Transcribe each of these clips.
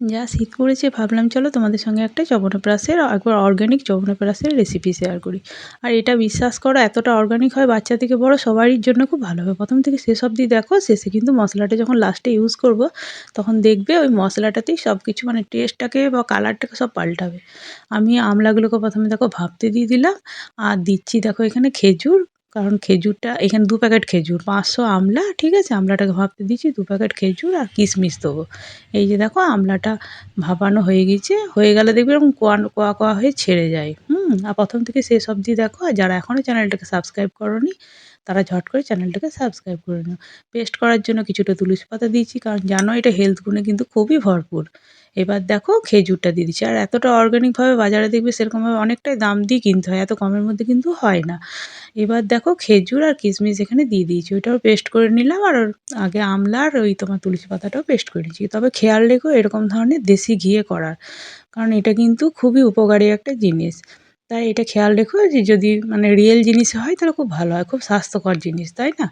যা শীত পড়েছে ভাবলাম চলো তোমাদের সঙ্গে একটা চবনপ্রাসের একবার অর্গ্যানিক চবনপ্রাসের রেসিপি শেয়ার করি। আর এটা বিশ্বাস করো, এতটা অর্গ্যানিক হয়, বাচ্চা থেকে বড় সবারই জন্য খুব ভালো হবে। প্রথম থেকে শেষ অবধি দেখো, শেষে কিন্তু মশলাটা যখন লাস্টে ইউজ করব, তখন দেখবে ওই মশলাটাতেই সব কিছু মানে টেস্টটাকে বা কালারটাকে সব পাল্টাবে। আমি আমলাগুলোকে প্রথমে দেখো ভাবতে দিয়ে দিলাম, আর দিচ্ছি দেখো এখানে খেজুর কারণ খেজুরটা, এখানে দু প্যাকেট খেজুর, পাঁচশো আমলা, ঠিক আছে? আমলাটাকে ভাবতে দিচ্ছি দু প্যাকেট খেজুর আর কিশমিশ দেবো। এই যে দেখো, আমলাটা ভাপানো হয়ে গেছে, হয়ে গেলে দেখবে এরকম কোয়া কোয়া কোয়া হয়ে ছেড়ে যায়। হুম? আর প্রথম থেকে শেষ অবধি দেখো, আর যারা এখনও চ্যানেলটাকে সাবস্ক্রাইব করনি, তারা ঝট করে চ্যানেলটাকে সাবস্ক্রাইব করে নিও। পেস্ট করার জন্য কিছুটা তুলসী পাতা দিয়েছি, কারণ জানো এটা হেলথ গুণে কিন্তু খুবই ভরপুর। এবার দেখো খেজুরটা দিয়ে দিচ্ছি, আর এতটা অর্গ্যানিকভাবে বাজারে দেখবে সেরকমভাবে অনেকটাই দাম দিয়ে কিনতে হয়, এত কমের মধ্যে কিন্তু হয় না। এবার দেখো খেজুর আর কিশমিশ এখানে দিয়ে দিয়েছি ওইটাও পেস্ট করে নিলাম, আর আগে আমলা আর ওই তোমার তুলসী পাতাটাও পেস্ট করে নিচ্ছি তবে খেয়াল রেখো এরকম ধরনের দেশি ঘিয়ে করার, কারণ এটা কিন্তু খুবই উপকারী একটা জিনিস। তাই এটা খেয়াল রেখো যে যদি মানে রিয়েল জিনিস হয় তাহলে খুব ভালো হয়, খুব স্বাস্থ্যকর জিনিস, তাই না?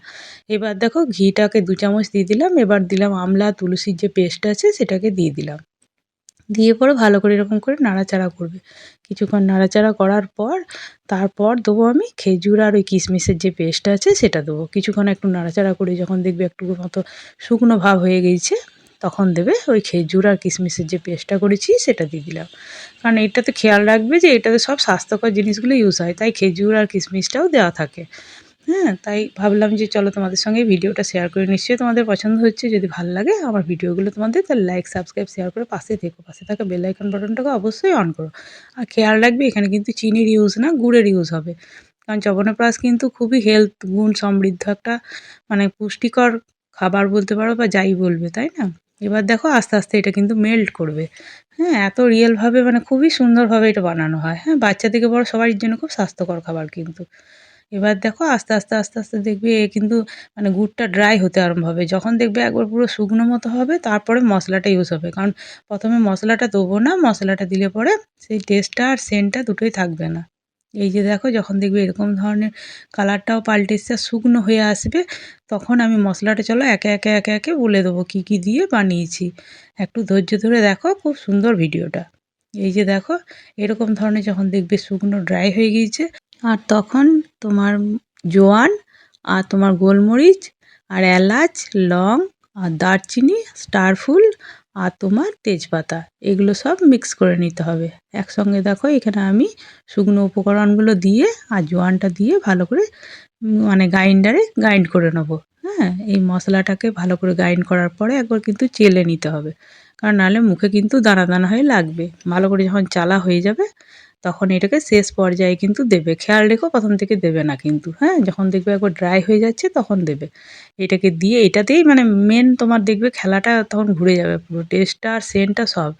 এবার দেখো ঘিটাকে দু চামচ দিয়ে দিলাম, এবার দিলাম আমলা, তুলসীর যে পেস্ট আছে সেটাকে দিয়ে দিলাম। দিয়ে পরে ভালো করে এরকম করে নাড়াচাড়া করবে। কিছুক্ষণ নাড়াচাড়া করার পর তারপর দেবো আমি খেজুর আর ওই কিশমিশের যে পেস্টটা আছে সেটা দেবো। কিছুক্ষণ একটু নাড়াচাড়া করে যখন দেখবে একটু মতো শুকনো ভাব হয়ে গিয়েছে তখন দেবে ওই খেজুর আর কিশমিশের যে পেস্টটা করেছি সেটা দিয়ে দিলাম। কারণ এটাতে খেয়াল রাখবে যে এটাতে সব স্বাস্থ্যকর জিনিসগুলো ইউজ হয়, তাই খেজুর আর কিশমিশটাও দেওয়া থাকে। হ্যাঁ তাই ভাবলাম যে চলো তোমাদের সঙ্গে ভিডিওটা শেয়ার করে নিশ্চয়ই তোমাদের পছন্দ হচ্ছে। যদি ভালো লাগে আমার ভিডিওগুলো তোমাদের, তাহলে লাইক সাবস্ক্রাইব শেয়ার করে পাশে থেকো। পাশে থাকা বেল আইকন বাটনটাকে অবশ্যই অন করো। আর খেয়াল রাখবে এখানে কিন্তু চিনির ইউজ না, গুড়ের ইউজ হবে। কারণ চবনপ্রাশ কিন্তু খুবই হেলথ গুণ সমৃদ্ধ একটা মানে পুষ্টিকর খাবার বলতে পারো বা যাই বলবে, তাই না? এবার দেখো আস্তে আস্তে এটা কিন্তু মেল্ট করবে। হ্যাঁ এত রিয়েলভাবে মানে খুবই সুন্দরভাবে এটা বানানো হয়। হ্যাঁ বাচ্চা থেকে বড় সবার জন্য খুব স্বাস্থ্যকর খাবার কিন্তু। এবার দেখো আস্তে আস্তে আস্তে আস্তে দেখবে এ কিন্তু মানে গুড়টা ড্রাই হতে আরম্ভ হবে। যখন দেখবে একবার পুরো শুকনো মতো হবে, তারপরে মশলাটা ইউজ হবে। কারণ প্রথমে মশলাটা দেবো না, মশলাটা দিলে পরে সেই টেস্টটা আর সেন্টটা দুটোই থাকবে না। এই যে দেখো, যখন দেখবে এরকম ধরনের কালারটাও পাল্টে এসছে, শুকনো হয়ে আসবে, তখন আমি মশলাটা চলো একে একে একে একে বলে দেবো কী কী দিয়ে বানিয়েছি। একটু ধৈর্য ধরে দেখো খুব সুন্দর ভিডিওটা। এই যে দেখো, এরকম ধরনের যখন দেখবে শুকনো ড্রাই হয়ে গিয়েছে, আর তখন তোমার জোয়ান আর তোমার গোলমরিচ আর এলাচ, লং আর দারচিনি স্টারফুল আর তোমার তেজপাতা, এগুলো সব মিক্স করে নিতে হবে। একসঙ্গে দেখো এখানে আমি শুকনো উপকরণগুলো দিয়ে আর জোয়ানটা দিয়ে ভালো করে মানে গ্রাইন্ডারে গ্রাইন্ড করে নেব। হ্যাঁ এই মশলাটাকে ভালো করে গ্রাইন্ড করার পরে একবার কিন্তু চেলে নিতে হবে। কারণ নাহলে মুখে কিন্তু দানা দানা হয়ে লাগবে। ভালো করে যখন চালা হয়ে যাবে তখন এটাকে শেষ পর্যায়ে কিন্তু দেবে। খেয়াল রেখো, প্রথম থেকে দেবে না কিন্তু হ্যাঁ? যখন দেখবে একবার ড্রাই হয়ে যাচ্ছে, তখন দেবে। এটাকে দিয়ে, এটাতেই মানে মেন তোমার দেখবে খেলাটা তখন ঘুরে যাবে, পুরো টেস্টটা আর সেন্টটা সব।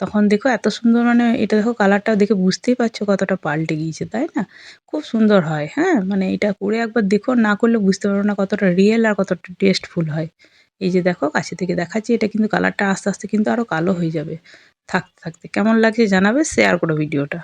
তখন দেখো এত সুন্দর মানে এটা দেখো কালারটা দেখে বুঝতেই পারছ কতটা পাল্টে গিয়েছে, তাই না? খুব সুন্দর হয় হ্যাঁ? মানে এটা করে একবার দেখো, না করলে বুঝতে পারো না কতটা রিয়েল আর কতটা টেস্টফুল হয়। এই যে দেখো, কাছে থেকে দেখাচ্ছি, এটা কিন্তু কালারটা আস্তে আস্তে কিন্তু আরও কালো হয়ে যাবে। থাকতে থাকতে। কেমন লাগছে জানাবে শেয়ার করো ভিডিওটা